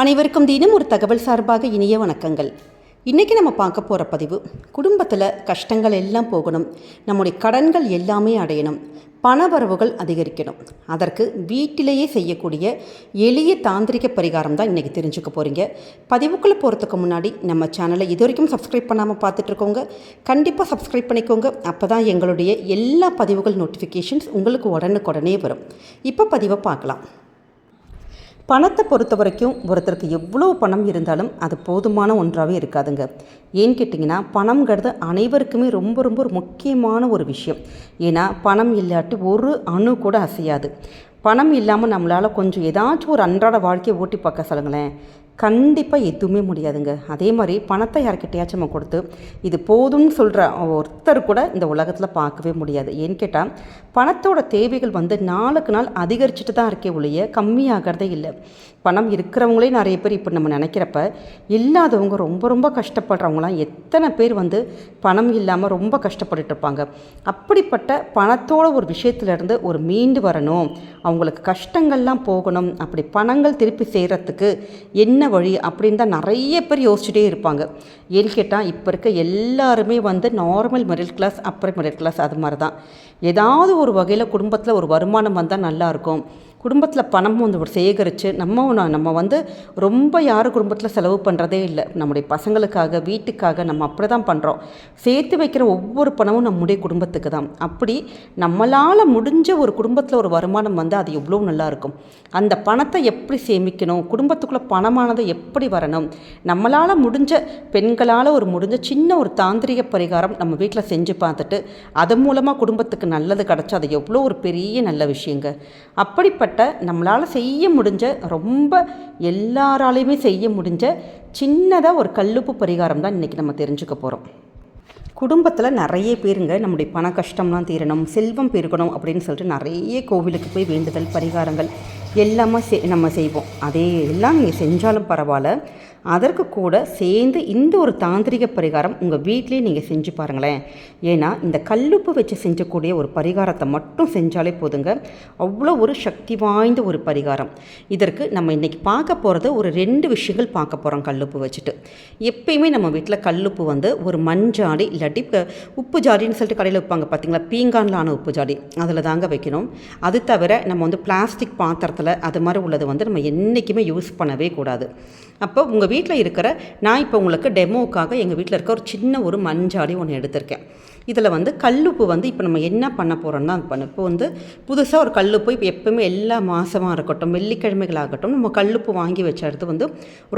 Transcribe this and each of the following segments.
அனைவருக்கும் தினம் ஒரு தகவல் சார்பாக இனிய வணக்கங்கள். இன்றைக்கி நம்ம பார்க்க போகிற பதிவு குடும்பத்தில் கஷ்டங்கள் எல்லாம் போகணும் நம்முடைய கடன்கள் எல்லாமே அடையணும் பணவரவுகள் அதிகரிக்கணும். அதற்கு வீட்டிலேயே செய்யக்கூடிய எளிய தாந்திரிக பரிகாரம் தான் இன்றைக்கி தெரிஞ்சுக்க போகிறீங்க பதிவுக்குள்ளே போகிறதுக்கு முன்னாடி நம்ம சேனலை இது வரைக்கும் சப்ஸ்கிரைப் பண்ணாமல் பார்த்துட்ருக்கோங்க. கண்டிப்பாக சப்ஸ்கிரைப் பண்ணிக்கோங்க. அப்போ தான் எங்களுடைய எல்லா பதிவுகள் நோட்டிஃபிகேஷன்ஸ் உங்களுக்கு உடனுக்குடனே வரும். இப்போ பதிவை பார்க்கலாம். பணத்தை பொறுத்த வரைக்கும் ஒருத்தருக்கு எவ்வளோ பணம் இருந்தாலும் அது போதுமான ஒன்றாகவே இருக்காதுங்க. ஏன்னு கேட்டிங்கன்னா பணம்ங்கிறது அனைவருக்குமே ரொம்ப ரொம்ப ஒரு முக்கியமான ஒரு விஷயம். ஏன்னா பணம் இல்லாட்டி ஒரு அணு கூட அசையாது. பணம் இல்லாமல் நம்மளால் கொஞ்சம் ஏதாச்சும் ஒரு அன்றாட வாழ்க்கையை ஓட்டி பார்க்க சொல்லுங்களேன். கண்டிப்பாக எதுவுமே முடியாதுங்க. அதே மாதிரி பணத்தை யார்கிட்டயாச்சும் நம்ம கொடுத்து இது போதும்னு சொல்கிற ஒருத்தர் கூட இந்த உலகத்தில் பார்க்கவே முடியாது. ஏன்னு கேட்டால் பணத்தோட தேவைகள் வந்து நாளுக்கு நாள் அதிகரிச்சுட்டு தான் இருக்கே ஒழிய கம்மியாகிறதே இல்லை. பணம் இருக்கிறவங்களே நிறைய பேர் இப்போ நம்ம நினைக்கிறப்ப இல்லாதவங்க ரொம்ப ரொம்ப கஷ்டப்படுறவங்களாம் எத்தனை பேர் வந்து பணம் இல்லாமல் ரொம்ப கஷ்டப்பட்டுட்டு இருப்பாங்க. அப்படிப்பட்ட பணத்தோட ஒரு விஷயத்துலேருந்து ஒரு மீண்டு வரணும். அவங்களுக்கு கஷ்டங்கள்லாம் போகணும். அப்படி பணங்கள் திருப்பி சேர்கிறதுக்கு என்ன வழி அப்படின்னு தான் நிறைய பேர் யோசிச்சுட்டே இருப்பாங்க. ஏன்னு கேட்டால் இப்போ இருக்க எல்லாருமே வந்து normal middle class upper middle class அது மாதிரி தான் ஏதாவது ஒரு வகையில் குடும்பத்தில் ஒரு வருமானம் வந்தால் நல்லாயிருக்கும் குடும்பத்தில் பணம் வந்து ஒரு சேகரித்து நம்ம நம்ம வந்து ரொம்ப யார் குடும்பத்தில் செலவு பண்ணுறதே இல்லை. நம்முடைய பசங்களுக்காக வீட்டுக்காக நம்ம அப்படி தான் பண்ணுறோம் சேர்த்து வைக்கிற ஒவ்வொரு பணமும் நம்முடைய குடும்பத்துக்கு தான். அப்படி நம்மளால் முடிஞ்ச ஒரு குடும்பத்தில் ஒரு வருமானம் வந்து அது எவ்வளோ நல்லாயிருக்கும் அந்த பணத்தை எப்படி சேமிக்கணும்? குடும்பத்துக்குள்ளே பணமானது எப்படி வரணும்? நம்மளால் முடிஞ்ச பெண்களால் ஒரு முடிஞ்ச சின்ன ஒரு தாந்திரிக பரிகாரம் நம்ம வீட்டில் செஞ்சு பார்த்துட்டு அது மூலமாக குடும்பத்துக்கு நல்லது கிடச்சா அது எவ்வளோ ஒரு பெரிய நல்ல விஷயங்க. அப்படிப்பட்ட நம்மளால் செய்ய முடிஞ்ச ரொம்ப எல்லாராலையுமே செய்ய முடிஞ்ச சின்னதாக ஒரு கல்லுப்பு பரிகாரம் தான் இன்றைக்கி நம்ம தெரிஞ்சுக்க போகிறோம் குடும்பத்தில் நிறைய பேருங்க நம்முடைய பண கஷ்டம்லாம் தீரணும் செல்வம் பெருகணும் அப்படின்னு சொல்லிட்டு நிறைய கோவிலுக்கு போய் வேண்டுதல் பரிகாரங்கள் எல்லாமே செ நம்ம செய்வோம். அதே எல்லாம் நீங்கள் செஞ்சாலும் பரவாயில்ல. அதற்கு கூட சேர்ந்து இந்த ஒரு தாந்திரிக பரிகாரம் உங்கள் வீட்டிலேயே நீங்கள் செஞ்சு பாருங்களேன். ஏன்னா இந்த கல்லுப்பு வச்சு செஞ்சக்கூடிய ஒரு பரிகாரத்தை மட்டும் செஞ்சாலே போதுங்க. அவ்வளோ ஒரு சக்தி வாய்ந்த ஒரு பரிகாரம். இதற்கு நம்ம இன்றைக்கி பார்க்க போகிறது ஒரு ரெண்டு விஷயங்கள் பார்க்க போகிறோம் கல்லுப்பு வச்சுட்டு. எப்பயுமே நம்ம வீட்டில் கல்லுப்பு வந்து ஒரு மஞ்சாடி இல்லாட்டி உப்பு ஜாடின்னு சொல்லிட்டு கடையில் வைப்பாங்க பார்த்தீங்களா பீங்கானில் ஆன உப்பு ஜாடி. அதில் தாங்க வைக்கணும். அது தவிர நம்ம வந்து பிளாஸ்டிக் பாத்திரத்தில் அது மாதிரி உள்ளது வந்து நம்ம என்றைக்குமே யூஸ் பண்ணவே கூடாது. அப்போ உங்கள் வீட்டில் இருக்கிற நான் இப்போ உங்களுக்கு டெமோக்காக எங்கள் வீட்டில் இருக்க ஒரு சின்ன ஒரு மஞ்சாடி ஒன்று எடுத்திருக்கேன். இதில் வந்து கல்லுப்பு வந்து இப்போ நம்ம என்ன பண்ண போகிறோம்னா அது பண்ண இப்போ வந்து புதுசாக ஒரு கல்லுப்பு இப்போ எப்பவுமே எல்லா மாதமாக இருக்கட்டும் வெள்ளிக்கிழமைகளாகட்டும் நம்ம கல்லுப்பு வாங்கி வச்ச இடத்து வந்து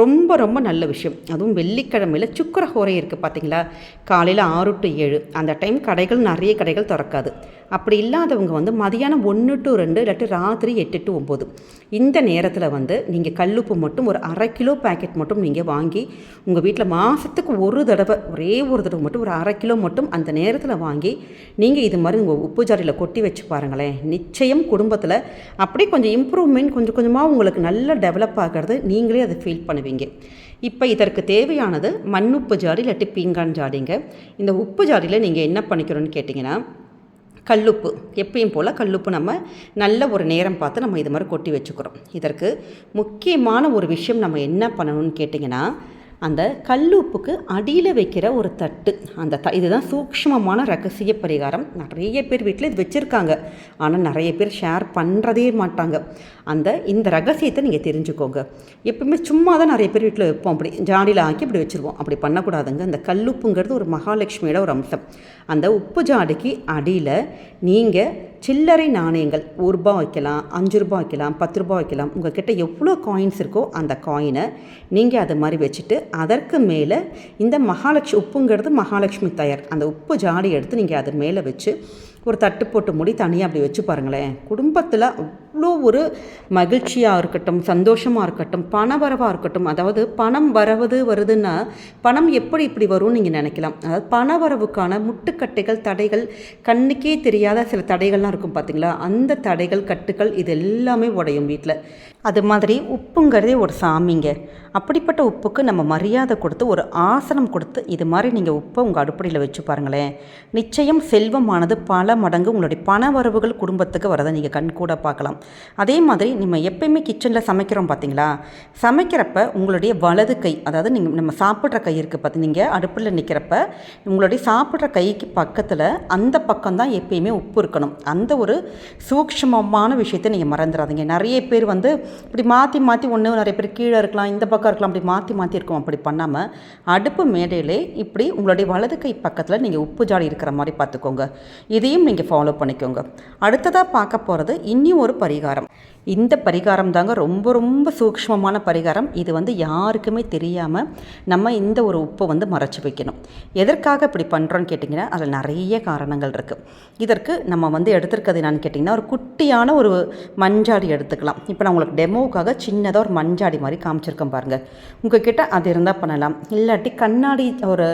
ரொம்ப ரொம்ப நல்ல விஷயம். அதுவும் வெள்ளிக்கிழமையில் சுக்கர ஹோரை இருக்குது பார்த்தீங்களா? காலையில் ஆறு டு ஏழு. அந்த டைம் கடைகள் நிறைய கடைகள் திறக்காது. அப்படி இல்லாதவங்க வந்து மதியானம் ஒன்று டு ரெண்டு இல்லாட்டி ராத்திரி எட்டு டு ஒம்பது. இந்த நேரத்தில் வந்து நீங்கள் கல்லுப்பு மட்டும் ஒரு அரை கிலோ பேக்கெட் மட்டும் நீங்கள் வாங்கி உங்கள் வீட்டில் மாதத்துக்கு ஒரு தடவை ஒரே ஒரு தடவை மட்டும் ஒரு அரை கிலோ மட்டும் அந்த நேரம் நேரத்தில் வாங்கி நீங்கள் இது மாதிரி உங்கள் உப்பு ஜாரியில் கொட்டி வச்சு பாருங்களேன். நிச்சயம் குடும்பத்தில் அப்படியே கொஞ்சம் இம்ப்ரூவ்மெண்ட் கொஞ்சம் கொஞ்சமாக உங்களுக்கு நல்லா டெவலப் ஆகிறது நீங்களே அதை ஃபீல் பண்ணுவீங்க. இப்போ இதற்கு தேவையானது மண் உப்பு ஜாடி இல்லாட்டி பீங்கான் ஜாடிங்க இந்த உப்பு ஜாடியில் நீங்கள் என்ன பண்ணிக்கிறோன்னு கேட்டிங்கன்னா கல்லுப்பு. எப்பயும் போல் கல்லுப்பு நம்ம நல்ல ஒரு நேரம் பார்த்து நம்ம இது மாதிரி கொட்டி வச்சுக்கிறோம். இதற்கு முக்கியமான ஒரு விஷயம் நம்ம என்ன பண்ணணும்னு கேட்டிங்கன்னா அந்த கல்லுப்புக்கு அடியில் வைக்கிற ஒரு தட்டு. அந்த த இதுதான் சூக்ஷ்மமான ரகசிய பரிகாரம். நிறைய பேர் வீட்டில் இது வச்சுருக்காங்க. ஆனால் நிறைய பேர் ஷேர் பண்ணுறதே மாட்டாங்க. அந்த இந்த ரகசியத்தை நீங்கள் தெரிஞ்சுக்கோங்க. எப்பவுமே சும்மா தான் நிறைய பேர் வீட்டில் வைப்போம். அப்படி ஜாடியில் ஆக்கி இப்படி வச்சுருவோம். அப்படி பண்ணக்கூடாதுங்க. அந்த கல்லுப்புங்கிறது ஒரு மகாலட்சுமியோட ஒரு அம்சம். அந்த உப்பு ஜாடிக்கு அடியில் நீங்கள் சில்லறை நாணயங்கள் ஒரு ரூபா வைக்கலாம் அஞ்சு ரூபா வைக்கலாம் பத்து ரூபா வைக்கலாம். உங்ககிட்ட எவ்வளோ காயின்ஸ் இருக்கோ அந்த காயினை நீங்கள் அது மாதிரி வச்சுட்டு அதற்கு மேலே இந்த மகாலட்சுமி உப்புங்கிறது மகாலட்சுமி தயார். அந்த உப்பு ஜாடி எடுத்து நீங்கள் அது மேலே வச்சு ஒரு தட்டு போட்டு மூடி தனியாக அப்படி வச்சு பாருங்களேன். குடும்பத்தில் அவ்வளோ ஒரு மகிழ்ச்சியாக இருக்கட்டும் சந்தோஷமாக இருக்கட்டும் பணவரவாக இருக்கட்டும். அதாவது பணம் வரவது வருதுன்னா பணம் எப்படி இப்படி வரும்னு நீங்கள் நினைக்கலாம். அதாவது பணவரவுக்கான முட்டுக்கட்டைகள் தடைகள் கண்ணுக்கே தெரியாத சில தடைகள்லாம் இருக்கும் பார்த்தீங்களா அந்த தடைகள் கட்டுகள் இது எல்லாமே உடையும் வீட்டில் அது மாதிரி உப்புங்கிறதே ஒரு சாமிங்க. அப்படிப்பட்ட உப்புக்கு நம்ம மரியாதை கொடுத்து ஒரு ஆசனம் கொடுத்து இது மாதிரி நீங்கள் உப்பை உங்கள் அடுப்படியில் வச்சு பாருங்களேன். நிச்சயம் செல்வமானது பல மடங்கு உங்களுடைய பண வரவுகள் குடும்பத்துக்கு வரதை நீங்கள் கண் கூட பார்க்கலாம். அதே மாதிரி நம்ம எப்பயுமே கிச்சனில் சமைக்கிறோம் பார்த்தீங்களா சமைக்கிறப்ப உங்களுடைய வலது கை அதாவது நீங்கள் நம்ம சாப்பிட்ற கை இருக்குது பார்த்து நீங்கள் அடுப்பில் நிற்கிறப்ப உங்களுடைய சாப்பிட்ற கைக்கு பக்கத்தில் அந்த பக்கம் தான் எப்பயுமே உப்பு இருக்கணும். அந்த ஒரு சூக்ஷமமான விஷயத்தை நீங்கள் மறந்துடாதீங்க நிறைய பேர் வந்து இப்படி மாற்றி மாற்றி ஒன்று நிறைய பேர் கீழே இருக்கலாம் இந்த பக்கம் இருக்கலாம் அப்படி மாற்றி மாற்றி இருக்கும். அப்படி பண்ணாமல் அடுப்பு மேடையிலே இப்படி உங்களுடைய வலது கை பக்கத்தில் நீங்கள் உப்பு ஜாடி இருக்கிற மாதிரி பார்த்துக்கோங்க இதையும் நீங்கள் ஃபாலோ பண்ணிக்கோங்க. அடுத்ததாக பார்க்க போகிறது இன்னும் ஒரு பரிகாரம் இந்த பரிகாரம் தாங்க ரொம்ப ரொம்ப சூக்ஷ்மமான பரிகாரம். இது வந்து யாருக்குமே தெரியாமல் நம்ம இந்த ஒரு உப்பை வந்து மறைச்சி வைக்கணும். எதற்காக இப்படி பண்ணுறோன்னு கேட்டிங்கன்னா அதில் நிறைய காரணங்கள் இருக்குது இதற்கு நம்ம வந்து எடுத்துருக்கிறது என்னன்னு கேட்டிங்கன்னா ஒரு குட்டியான ஒரு மஞ்சாடி எடுத்துக்கலாம். இப்போ நான் உங்களுக்கு டெமோவுக்காக சின்னதாக ஒரு மஞ்சாடி மாதிரி காமிச்சிருக்கேன் பாருங்கள் உங்ககிட்ட அது இருந்தால் பண்ணலாம். இல்லாட்டி கண்ணாடி ஒரு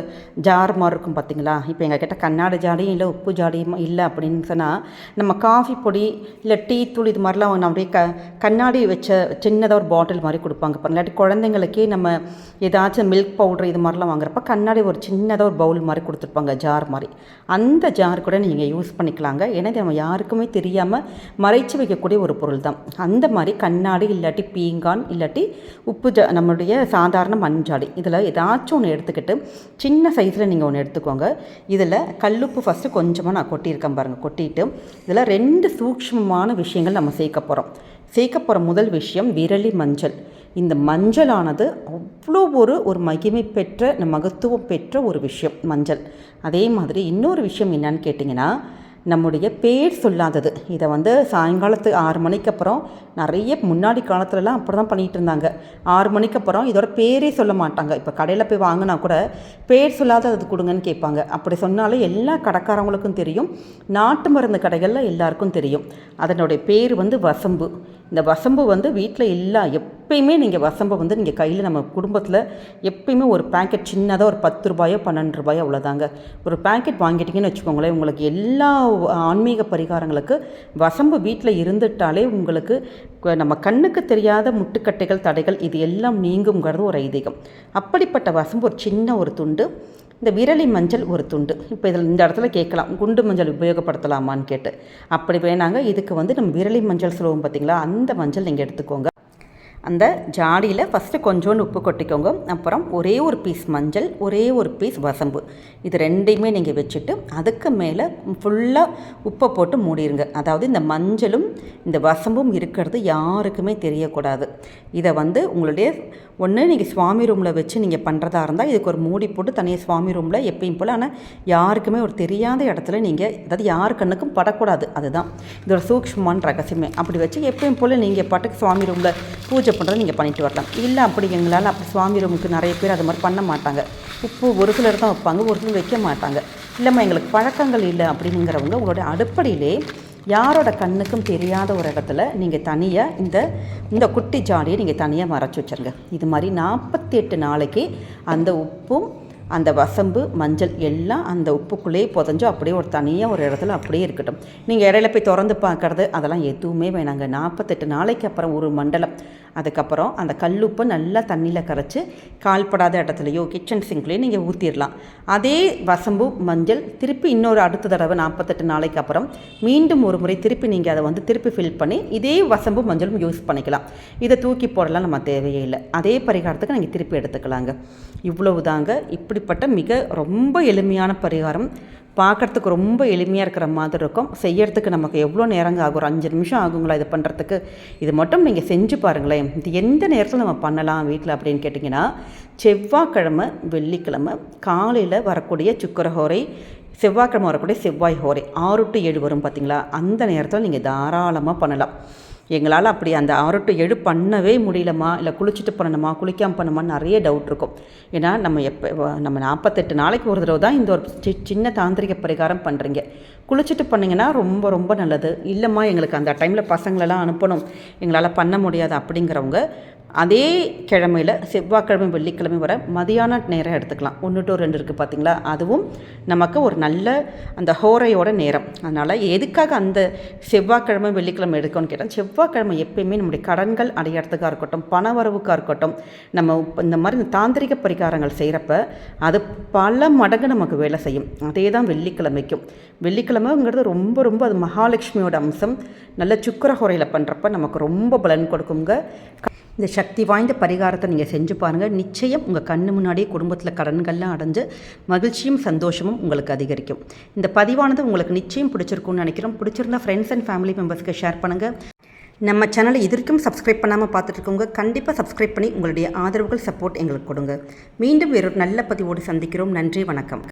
ஜார் மாதிரி இருக்கும் பார்த்தீங்களா இப்போ எங்கள் கிட்ட கண்ணாடி ஜாடியும் இல்லை உப்பு ஜாடியும் இல்லை அப்படின்னு சொன்னால் நம்ம காஃபி பொடி இல்லை டீ தூள் இது மாதிரிலாம் நம்ம அப்படியே க கண்ணாடி வச்ச சின்னதாக ஒரு பாட்டில் மாதிரி கொடுப்பாங்க பாருங்க. இல்லாட்டி குழந்தைங்களுக்கே நம்ம ஏதாச்சும் மில்க் பவுடர் இது மாதிரிலாம் வாங்குறப்ப கண்ணாடி ஒரு சின்னதாக ஒரு பவுல் மாதிரி கொடுத்துருப்பாங்க ஜார் மாதிரி. அந்த ஜார் கூட நீங்கள் யூஸ் பண்ணிக்கலாங்க. ஏன்னா நம்ம யாருக்குமே தெரியாமல் மறைச்சு வைக்கக்கூடிய ஒரு பொருள் தான் அந்த மாதிரி கண்ணாடி இல்லாட்டி பீங்கான் இல்லாட்டி உப்பு ஜா நம்மளுடைய சாதாரண மஞ்சாடி இதில் ஏதாச்சும் ஒன்று எடுத்துக்கிட்டு சின்ன சைஸில் நீங்கள் ஒன்று எடுத்துக்கோங்க. இதில் கல்லுப்பு ஃபஸ்ட்டு கொஞ்சமாக நான் கொட்டியிருக்கேன் பாருங்கள் கொட்டிட்டு இதில் ரெண்டு சூக்ஷ்மமான விஷயங்கள் நம்ம சேர்க்க போகிறோம் சேர்க்க போகிற முதல் விஷயம் விரலி மஞ்சள். இந்த மஞ்சளானது அவ்வளோ ஒரு ஒரு மகிமை பெற்ற மகத்துவம் பெற்ற ஒரு விஷயம் மஞ்சள். அதே மாதிரி இன்னொரு விஷயம் என்னன்னு கேட்டிங்கன்னா நம்முடைய பேர் சொல்லாதது. இதை வந்து சாயங்காலத்து ஆறு மணிக்கு அப்புறம் நிறைய முன்னாடி காலத்துலலாம் அப்படி தான் பண்ணிகிட்டு இருந்தாங்க. ஆறு மணிக்கு அப்புறம் இதோட பேரே சொல்ல மாட்டாங்க. இப்போ கடையில் போய் வாங்கினா கூட பேர் சொல்லாத அது கொடுங்கன்னு கேட்பாங்க. அப்படி சொன்னாலே எல்லா கடைக்காரவங்களுக்கும் தெரியும். நாட்டு மருந்து கடைகளில் எல்லாருக்கும் தெரியும். அதனுடைய பேர் வந்து வசம்பு. இந்த வசம்பு வந்து வீட்டில் எல்லா எப்பயுமே நீங்கள் வசம்பை வந்து நீங்கள் கையில் நம்ம குடும்பத்தில் எப்பயுமே ஒரு பேக்கெட் சின்னதாக ஒரு பத்து ரூபாயோ பன்னெண்டு ரூபாயோ அவ்வளோதாங்க ஒரு பேக்கெட் வாங்கிட்டீங்கன்னு வச்சுக்கோங்களேன் உங்களுக்கு எல்லா ஆன்மீக பரிகாரங்களுக்கு வசம்பு வீட்டில் இருந்துட்டாலே உங்களுக்கு நம்ம கண்ணுக்கு தெரியாத முட்டுக்கட்டைகள் தடைகள் இது எல்லாம் நீங்குங்கிறது ஒரு ஐதீகம். அப்படிப்பட்ட வசம்பு ஒரு சின்ன ஒரு துண்டு இந்த விரலி மஞ்சள் ஒரு துண்டு. இப்போ இதில் இந்த இடத்துல கேட்கலாம் குண்டு மஞ்சள் உபயோகப்படுத்தலாமான்னு கேட்டு. அப்படி வேணாங்க இதுக்கு வந்து நம்ம விரலி மஞ்சள் சொல்லுவோம் பார்த்தீங்களா அந்த மஞ்சள் நீங்கள் எடுத்துக்கோங்க. அந்த ஜாடியில் ஃபஸ்ட்டு கொஞ்சோண்டு உப்பு கொட்டிக்கோங்க. அப்புறம் ஒரே ஒரு பீஸ் மஞ்சள் ஒரே ஒரு பீஸ் வசம்பு. இது ரெண்டையுமே நீங்கள் வச்சுட்டு அதுக்கு மேலே ஃபுல்லாக உப்பை போட்டு மூடிடுங்க அதாவது இந்த மஞ்சளும் இந்த வசம்பும் இருக்கிறது யாருக்குமே தெரியக்கூடாது. இதை வந்து உங்களுடைய ஒன்று நீங்கள் சுவாமி ரூமில் வச்சு நீங்கள் பண்ணுறதா இருந்தால் இதுக்கு ஒரு மூடி போட்டு தனியாக சுவாமி ரூமில் எப்பயும் போல் ஆனால் யாருக்குமே ஒரு தெரியாத இடத்துல நீங்கள் அதாவது யார் கண்ணுக்கும் படக்கூடாது. அதுதான். இதோட சூக்ஷ்மமான ரகசியமே. அப்படி வச்சு எப்பயும் போல் நீங்கள் பாட்டுக்கு சுவாமி ரூமில் பூஜை பண்ணுறது நீங்கள் பண்ணிட்டு வரலாம். இல்லை அப்படி எங்களால் அப்படி சுவாமி ரூமுக்கு நிறைய பேர் அது மாதிரி பண்ண மாட்டாங்க. உப்பு ஒரு சிலர் தான் வைப்பாங்க ஒரு சிலர் வைக்க மாட்டாங்க. இல்லைம்மா எங்களுக்கு பழக்கங்கள் இல்லை அப்படிங்கிறவங்க உங்களோட அடிப்படையிலே யாரோட கண்ணுக்கும் தெரியாத ஒரு இடத்துல நீங்கள் தனியாக இந்த இந்த குட்டி ஜாடியை நீங்கள் தனியாக மறைச்சி வச்சுருங்க. இது மாதிரி நாற்பத்தி எட்டு நாளைக்கு அந்த உப்பும் அந்த வசம்பு மஞ்சள் எல்லாம் அந்த உப்புக்குள்ளேயே புதஞ்சோ அப்படியே ஒரு தனியாக ஒரு இடத்துல அப்படியே இருக்கட்டும். நீங்கள் இடையில போய் திறந்து பார்க்கறது அதெல்லாம் எதுவுமே வேணாங்க. நாற்பத்தெட்டு நாளைக்கு அப்புறம் ஒரு மண்டலம். அதுக்கப்புறம் அந்த கல்லுப்பை நல்லா தண்ணியில் கரைச்சி கால்படாத இடத்துலையோ கிச்சன் சிங்க்லேயோ நீங்கள் ஊற்றிடலாம் அதே வசம்பு மஞ்சள் திருப்பி இன்னொரு அடுத்த தடவை நாற்பத்தெட்டு நாளைக்கு அப்புறம் மீண்டும் ஒரு முறை திருப்பி நீங்கள் அதை வந்து திருப்பி ஃபில் பண்ணி இதே வசம்பு மஞ்சளும் யூஸ் பண்ணிக்கலாம். இதை தூக்கி போடலாம் நம்ம தேவையே இல்லை. அதே பரிகாரத்துக்கு நீங்கள் திருப்பி எடுத்துக்கலாங்க. இவ்வளவு தாங்க இப்படி இப்படிப்பட்ட மிக ரொம்ப எளிமையான பரிகாரம். பார்க்குறதுக்கு ரொம்ப எளிமையாக இருக்கிற மாதிரி இருக்கும். செய்யறதுக்கு நமக்கு எவ்வளோ நேரங்க ஆகும்? ஒரு அஞ்சு நிமிஷம் ஆகுங்களா இது பண்ணுறதுக்கு இது மட்டும் நீங்கள் செஞ்சு பாருங்களேன். இது எந்த நேரத்தில் நம்ம பண்ணலாம் வீட்டில் அப்படின்னு கேட்டிங்கன்னா செவ்வாய்க்கிழமை வெள்ளிக்கிழமை காலையில் வரக்கூடிய சுக்கரஹோரை செவ்வாய்க்கிழமை வரக்கூடிய செவ்வாய் ஹோரை ஆறு டு ஏழு வரும் பார்த்தீங்களா அந்த நேரத்தில் நீங்கள் தாராளமாக பண்ணலாம். எங்களால் அப்படி அந்த அரட்டு எழு பண்ணவே முடியலம்மா இல்லை குளிச்சுட்டு பண்ணணுமா குளிக்காமல் பண்ணணுமா நிறைய டவுட் இருக்கும். ஏன்னா நம்ம எப்போ நம்ம நாற்பத்தெட்டு நாளைக்கு ஒரு தடவை தான் இந்த ஒரு சி சின்ன தாந்திரிக பரிகாரம் பண்ணுறீங்க குளிச்சுட்டு பண்ணிங்கன்னா ரொம்ப ரொம்ப நல்லது. இல்லைம்மா எங்களுக்கு அந்த டைமில் பசங்களெல்லாம் அனுப்பணும். எங்களால் பண்ண முடியாது அப்படிங்கிறவங்க அதே கிழமையில் செவ்வாய்க்கிழமை வெள்ளிக்கிழமை வர மதியான நேரம் எடுத்துக்கலாம். ஒன்று டு ரெண்டு இருக்குது பார்த்தீங்களா அதுவும் நமக்கு ஒரு நல்ல அந்த ஹோரையோட நேரம். அதனால் எதுக்காக அந்த செவ்வாய்க்கிழமை வெள்ளிக்கிழமை எடுக்கணும்னு கேட்டால் செவ்வாய்க்கிழமை எப்பயுமே நம்முடைய கடன்கள் அடையிறதுக்காக இருக்கட்டும் பண வரவுக்காக இருக்கட்டும் நம்ம இந்த மாதிரி இந்த தாந்திரிக பரிகாரங்கள் செய்கிறப்ப அது பல மடங்கு நமக்கு வேலை செய்யும். அதே தான் வெள்ளிக்கிழமைக்கும். வெள்ளிக்கிழமைங்கிறது ரொம்ப ரொம்ப அது மகாலட்சுமியோட அம்சம். நல்ல சுக்கர ஹோரையில் பண்ணுறப்ப நமக்கு ரொம்ப பலன் கொடுக்குங்க. இந்த சக்தி வாய்ந்த பரிகாரத்தை நீங்கள் செஞ்சு பாருங்கள் நிச்சயம் உங்கள் கண்ணு முன்னாடியே குடும்பத்தில் கடன்கள்லாம் அடைஞ்சு மகிழ்ச்சியும் சந்தோஷமும் உங்களுக்கு அதிகரிக்கும். இந்த பதிவானது உங்களுக்கு நிச்சயம் பிடிச்சிருக்கும்னு நினைக்கிறோம். பிடிச்சிருந்தா ஃப்ரெண்ட்ஸ் அண்ட் ஃபேமிலி மெம்பர்ஸ்க்கு ஷேர் பண்ணுங்கள் நம்ம சேனலை இதற்கும் சப்ஸ்கிரைப் பண்ணாமல் பார்த்துட்ருக்கோங்க கண்டிப்பாக சப்ஸ்கிரைப் பண்ணி உங்களுடைய ஆதரவுகள் சப்போர்ட் எங்களுக்கு கொடுங்க. மீண்டும் வேறொரு நல்ல பதிவோடு சந்திக்கிறோம். நன்றி வணக்கம்.